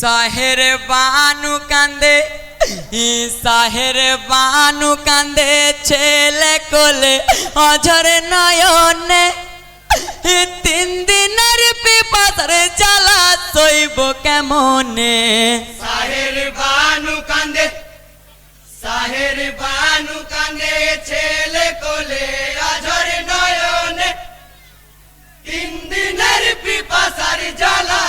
সাহের বানু কান্দে সাহের বানু কান্দে, ছেলে কোলে অঝর নয়নে। তিন দিনের পিপাসার জ্বালা সইব কেমনে? সাহের বানু কান্দে, সাহের বানু কান্দে, ছেলে কোলে আঝর নয়নে। তিন দিনের পিপাসার জ্বালা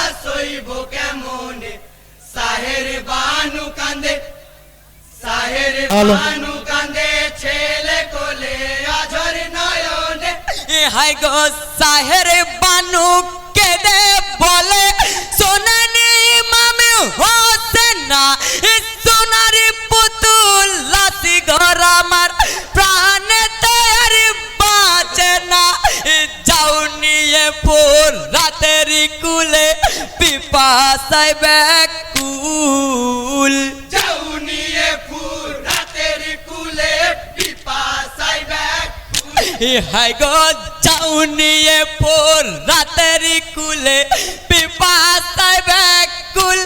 নয়নে। হাই গো সাহের বানু কেদে বলে সোনানি মামি হোসেন না সোনারি পুতুল লাসি ঘর আমার প্রাণে তৈরি বাঁচে না। যাও নিয়ে পোর রাতের কুলে পিপাসায় ব্যাকুল। যাও হাই গো যাও নিয়ে পোর রাতের কুলে, পিপাসায় ব্যাকুল।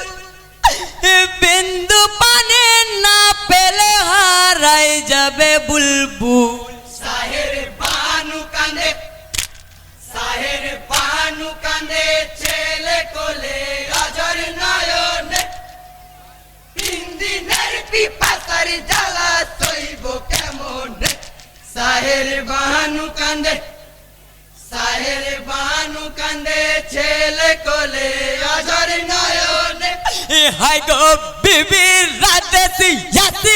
বিন্দু পানে না পেলে হারাই যাবে বুলবুল। সাহের বানু সাহের বানু কান্দে, সাহের বানু কান্দে, ছেলে কোলে আজর নয়নে। হাই গো বিবির রাতে সিয়াসি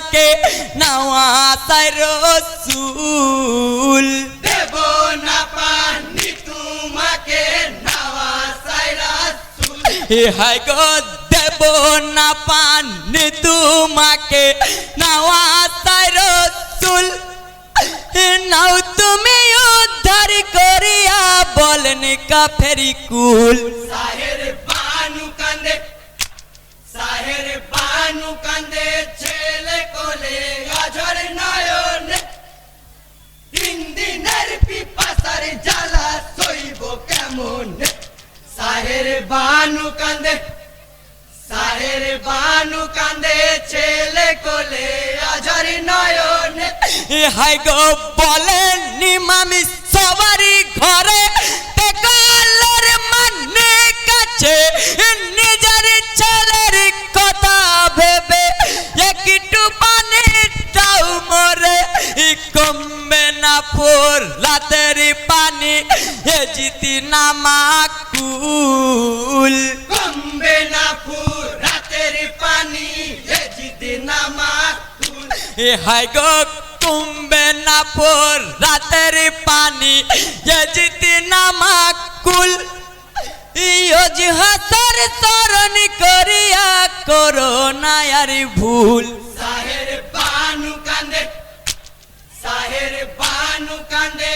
তোমাকে নাওয়া তাই রসুল। দেব না পানি তোমাকে নাওয়া সাইরা হে হাই গো দেব না পানি তোমাকে নাওয়া তাই রসুল নাও তুমি উদ্ধার করিয়া বলেন কাফেরি কুল। সাহের সাহের বানু কান্দে সাহের বানু কান্দে ছেলে কোলে আজর নয়নে হাই গো বলেন নিমামি সবারই ঘরে টেকালোর মানে কাছে নিজের ছেলের কথা ভেবে একটু পানি তাও মরে কমবে না ফোর রাতের পানি এ জিতি নামা কুল কমবে না ফুল রাতের পানি নামা ফুল। এ হাই গো কুম্বে না পোর রাতের পানি জিতি নামা কুল ইয়োজ হাসার তরণ করিয়া করো না আর ভুল। সাহের বানু কান্দে সাহের বানু কান্দে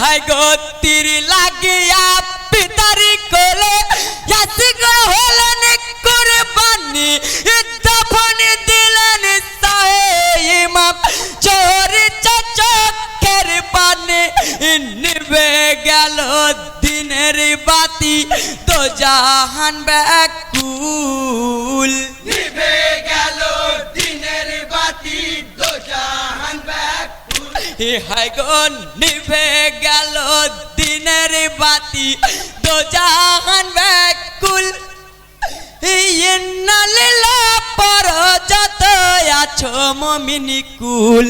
হাই গো তীর লাগিয়া পিতারি কোলে, ইয়াসি গো হলেন কুরবানি দফন দিলেন সাহে ইমাম চোরি চচকের পানি নিবে গেল দিনের বাতি তো জাহান ব্যাকুল। ব্যাকুল হে হাই গো নিভে গেল দিনের বাতি। দো জাহান ব্যাকুল পর যত আছো মমিনি কুল।